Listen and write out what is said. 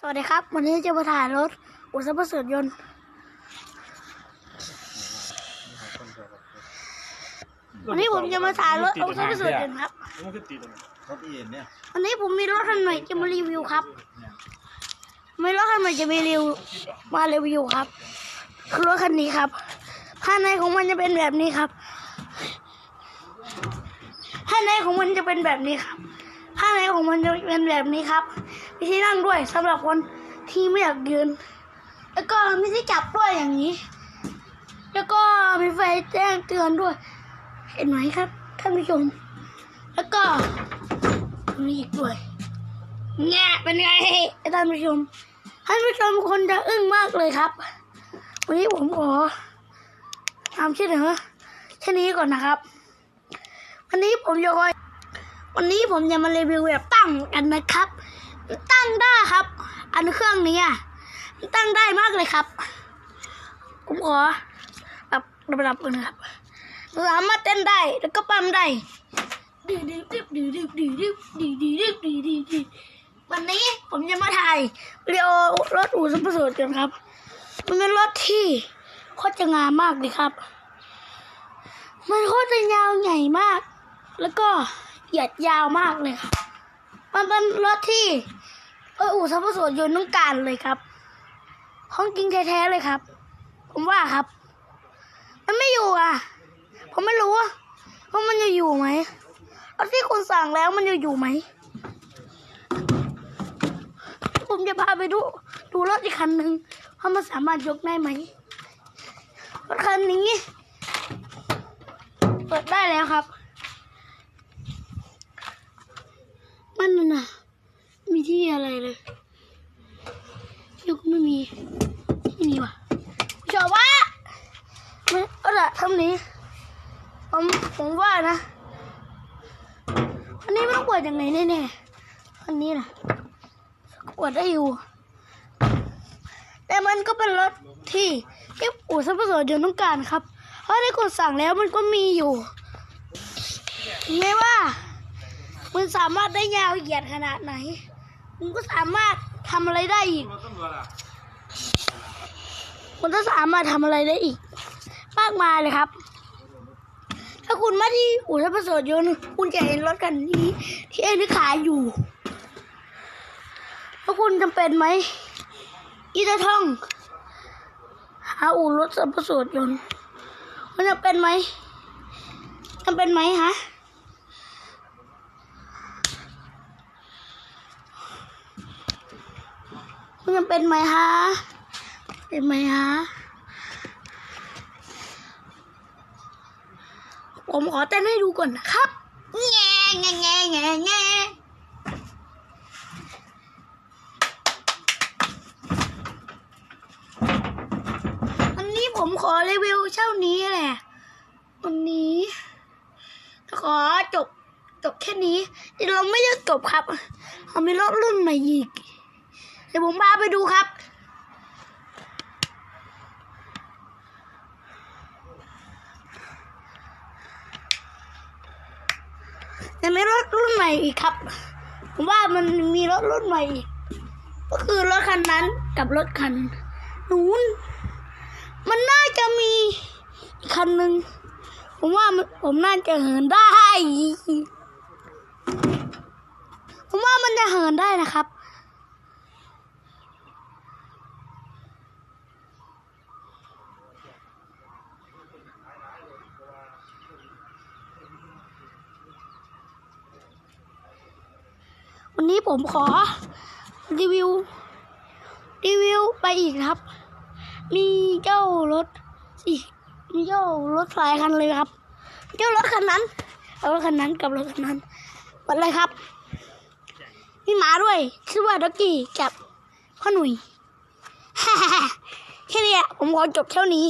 สวัสดีครับ วันนี้จะมาถ่ายรถ อุตสาหประเสริฐยนต์วันนี้ผมจะมาถ่ายรถอุตสาหประเสริฐยนต์ครับมันก็ติดตรงนี้รถเอ็นเนี่ยวันนี้ผมมีรถคันใหม่จะมารีวิวครับมีรถคันใหม่จะมารีวิวมารีวิวครับ คือรถคันนี้ครับภายในของมันจะเป็นแบบนี้ครับภายในของมันจะเป็นแบบนี้ครับ ภายในของมันจะเป็นแบบนี้ครับ มีที่นั่งด้วยสำหรับคนที่ไม่อยากยืน แล้วก็มีที่จับด้วยอย่างนี้ แล้วก็มีไฟแจ้งเตือนด้วย เห็นไหมครับท่านผู้ชม แล้วก็มีอีกด้วยแง่เป็นไงท่านผู้ชมท่านผู้ชมคนจะอึ้งมากเลยครับ วันนี้ผมขอทำชื่อเหนือแค่นี้ก่อนนะครับ วันนี้ผมจะคอย วันนี้ผมจะมารีวิวแบบตั้งกันนะครับ ตั้งได้ครับ อันเครื่องนี้อะตั้งได้มากเลยครับ ผมขอปรับระดับกันนะครับสามารถเต้นได้แล้วก็ปั๊มได้ดีดีดีดีดีดีดีดีดีดีดีดีดีวันนี้ผมจะมาถ่ายเรียวรถอู่ซุปสูตรกันครับ มันเป็นรถที่โคตรจะงามมากเลยครับ มันโคตรจะยาวใหญ่มาก แล้วก็ เหยียดยาวมากเลยครับ มันเป็นรถที่เอออู่ซุปเปอร์สูตรยนต์ต้องการเลยครับ ของจริงแท้ๆเลยครับ ผมว่าครับ มันไม่อยู่อะ ผมไม่รู้ว่าว่ามันจะอยู่ไหมรถที่คุณสั่งแล้วมันจะอยู่ไหม ผมจะพาไปดู ดูรถอีกคันหนึ่งว่ามันสามารถยกได้ไหมรถคันนี้ เปิดได้แล้วครับ มันน่ะนะมีที่อะไรเลยยกไม่มีไม่มีว่ะชอบว่ามันเอาละทำนี้ผมผมว่านะอันนี้ไม่ต้องเปิดยังไงแน่ๆอันนี้นะเปิดได้อยู่ แต่มันก็เป็นรถที่ที่อู่ซัพพอร์ตยนต้องการครับ เพราะได้กดสั่งแล้วมันก็มีอยู่ไม่ว่า มันสามารถได้ยาวเหยียดขนาดไหนมันก็สามารถทำอะไรได้อีกมันจะมันก็สามารถทำอะไรได้อีก มากมายเลยครับ ถ้าคุณมาที่อู่ทัพประเสริฐยนต์คุณจะเห็นรถกันนี้ ที่เอ็นที่ขายอยู่ ถ้าคุณจำเป็นไหมอีจะท่องหาอู่รถสัพประสริฐยนต์มันจะเป็นไหมจำเป็นไหมฮะ มันจำเป็นไหมฮะ เป็นไหมฮะ ผมขอเต้นให้ดูก่อนนะครับแง่แง่แง่แง่แง่วันนี้ผมขอรีวิวเช่านี้แหละ วันนี้ ขอจบจบแค่นี้เราไม่ได้จบครับ เรามีรถรุ่นใหม่อีก เดี๋ยวผมพาไปดูครับยังมีรถรุ่นใหม่อีกครับ ผมว่ามันมีรถรุ่นใหม่อีก ก็คือรถคันนั้นกับรถคันนู้น มันน่าจะมีอีกคันหนึ่งผมว่ามันผมน่าจะเหินได้ ผมว่ามันจะเหินได้นะครับ วันนี้ผมขอ รีวิว รีวิวไปอีกครับ มีเจ้ารถอีกมีเจ้ารถหลายคันเลยครับ เจ้ารถคันนั้นรถคันนั้นกับรถคันนั้นหมดเลยครับมีหมาด้วยชื่อว่าด็อกกี้กับพ่อหนุ่ยแค่นี้ผมขอจบเท่านี้